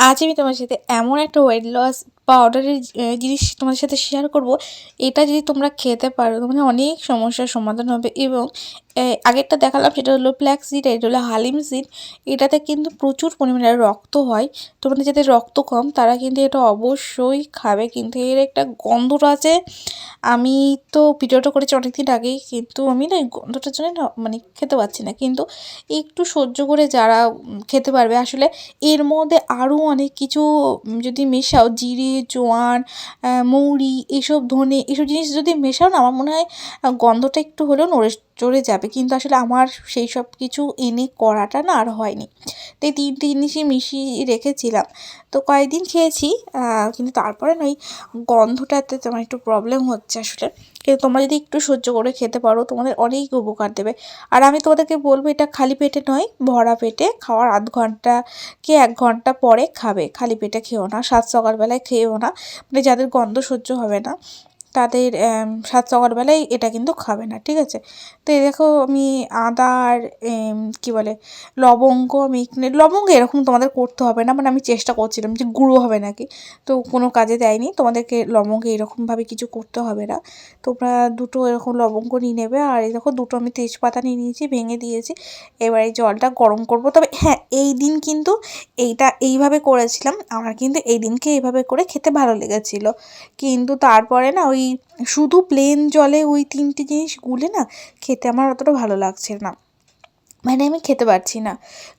আজ আমি তোমার সাথে এমন একটা ওয়েট লস পাউডারের জিনিস তোমাদের সাথে শেয়ার করব। এটা যদি তোমরা খেতে পারো মানে অনেক সমস্যার সমাধান হবে এবং আগেরটা দেখালাম, সেটা হলো ফ্ল্যাক্স সিড এটা হলো হালিম সিড এটাতে কিন্তু প্রচুর পরিমাণে রক্ত হয়। তোমাদের যাদের রক্ত কম, তারা কিন্তু এটা অবশ্যই খাবে। কিন্তু এর একটা গন্ধটা আছে আমি তো ভিডিওটা করেছি অনেকদিন আগেই, কিন্তু আমি না গন্ধটার জন্য মানে খেতে পারছি না। কিন্তু একটু সহ্য করে যারা খেতে পারবে, আসলে এর মধ্যে আরও অনেক কিছু যদি মেশাও, জিরে, জোয়ান মৌরি, এসব ধনে, এসব জিনিস যদি মেশাও না, আমার মনে হয় গন্ধটা একটু হলেও নড়ে চড়ে যাবে। কিন্তু আসলে আমার সেই সব কিছু এনে করাটা না আর হয়নি। তো এই তিনটে জিনিসই মিশিয়ে রেখেছিলাম। তো কয়েকদিন খেয়েছি কিন্তু তারপরে না ওই গন্ধটাতে তোমার একটু প্রবলেম হচ্ছে আসলে। কিন্তু তোমরা যদি একটু সহ্য করে খেতে পারো, তোমাদের অনেক উপকার দেবে। আর আমি তোমাদেরকে বলব, এটা খালি পেটে নয়, ভরা পেটে খাওয়ার আধ ঘণ্টা কি এক ঘণ্টা পরে খাবে। খালি পেটে খেও না, সাত সকালবেলায় খেয়েও না। মানে যাদের গন্ধ সহ্য হবে না। তাদের সাত সকালবেলায় এটা কিন্তু খাবে না, ঠিক আছে? তো এই দেখো আমি আদা আর কী বলে, লবঙ্গ আমি লবঙ্গ এরকম তোমাদের করতে হবে না মানে আমি চেষ্টা করছিলাম যে গুঁড়ো হবে নাকি, তো কোনো কাজে দেয়নি, তোমাদেরকে লবঙ্গ এরকমভাবে কিছু করতে হবে না। তোমরা দুটো এরকম লবঙ্গ নিয়ে নেবে, আর এই দেখো দুটো আমি তেজপাতা নিয়ে নিয়েছি, ভেঙে দিয়েছি, এবার এই জলটা গরম করব। তবে হ্যাঁ এই দিন কিন্তু এইটা এইভাবে করেছিলাম, আমার কিন্তু এই দিনকে এইভাবে করে খেতে ভালো লেগেছিলো। কিন্তু তারপরে না ওই শুধু প্লেন জলে ওই তিনটে জিনিস গুলে না খেতে আমার অতটা ভালো লাগছে না। মানে আমি খেতে পারছি না।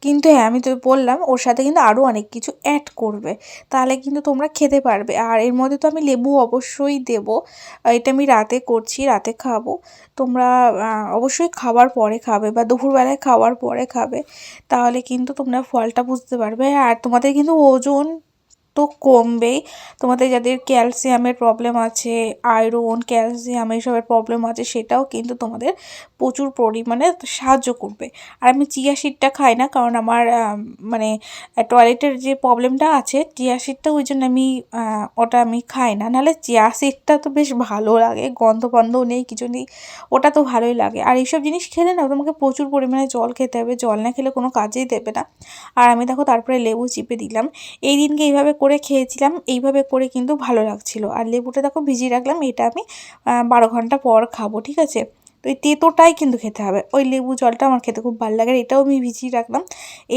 কিন্তু হ্যাঁ আমি তো বললাম ওর সাথে কিন্তু আরও অনেক কিছু অ্যাড করবে। তাহলে কিন্তু তোমরা খেতে পারবে। আর এর মধ্যে তো আমি লেবু অবশ্যই দেবো। এটা আমি রাতে করছি, রাতে খাব। তোমরা অবশ্যই খাওয়ার পরে খাবে বা দুপুরবেলায় খাওয়ার পরে খাবে। তাহলে কিন্তু তোমরা ফলটা বুঝতে পারবে। আর তোমাদের কিন্তু ওজন তো কমবেই। তোমাদের যাদের ক্যালসিয়ামের প্রবলেম আছে আয়রন ক্যালসিয়াম এইসবের প্রবলেম আছে, সেটাও কিন্তু তোমাদের প্রচুর পরিমাণে সাহায্য করবে। আর আমি চিয়া সিডটা খাই না, কারণ আমার মানে টয়লেটের যে প্রবলেমটা আছে চিয়া সিডটা ওই জন্য আমি ওটা আমি খাই না। নাহলে চিয়া সিডটা তো বেশ ভালো লাগে গন্ধ বন্ধও নেই, কিছু নেই, ওটা তো ভালোই লাগে। আর এইসব জিনিস খেলে না, তোমাকে প্রচুর পরিমাণে জল খেতে হবে, জল না খেলে কোনো কাজেই দেবে না। আর আমি দেখো তারপরে লেবু চিপে দিলাম। এই দিনকে এইভাবে করে খেয়েছিলাম, এইভাবে করে কিন্তু ভালো লাগছিল। আর লেবুটা দেখো ভিজিয়ে রাখলাম, এটা আমি বারো ঘণ্টা পর খাব, ঠিক আছে? তো এই তেঁতোটাই কিন্তু খেতে হবে। ওই লেবু জলটা আমার খেতে খুব ভালো লাগে এটাও আমি ভিজিয়ে রাখলাম,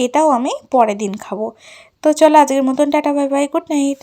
এটাও আমি পরের দিন খাব। তো চলো আজকের মতন tata, bye bye, good night.